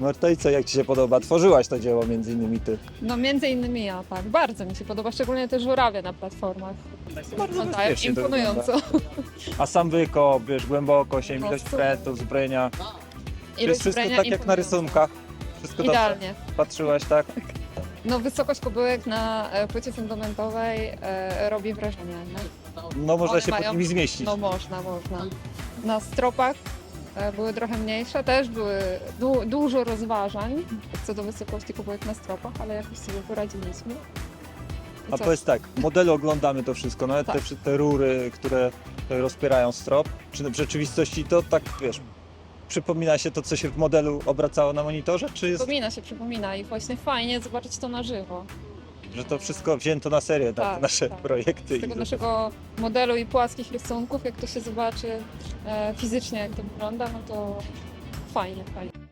Marta, i co, jak Ci się podoba? Tworzyłaś to dzieło między innymi Ty. No między innymi ja, tak. Bardzo mi się podoba, szczególnie te żurawie na platformach. Bardzo No tak, bezpiecznie to imponująco. A sam wykop, wiesz, głębokość, No, ilość super. prętów, zbrojenia. Ilość jest wszystko zbrojenia tak jak na imponująca. rysunkach. Wszystko dobrze. Idealnie. Patrzyłaś, tak? No wysokość kubełek na e, płycie fundamentowej e, robi wrażenie, nie? No można One się pod mają- nimi zmieścić. No można, można. Na stropach były trochę mniejsze, też były du dużo rozważań co do wysokości kubełek na stropach, ale jakoś sobie poradziliśmy. I A co? powiedz tak, w modelu oglądamy to wszystko, nawet Tak. te, te rury, które e, rozpierają strop. Czy w rzeczywistości to tak, wiesz, przypomina się to, co się w modelu obracało na monitorze, czy jest, Przypomina się, przypomina i właśnie fajnie zobaczyć to na żywo. Że to wszystko wzięto na serio, tak, Tak, nasze tak. projekty? Z tego i naszego modelu i płaskich rysunków, jak to się zobaczy e, fizycznie, jak to wygląda, no to fajnie, fajnie.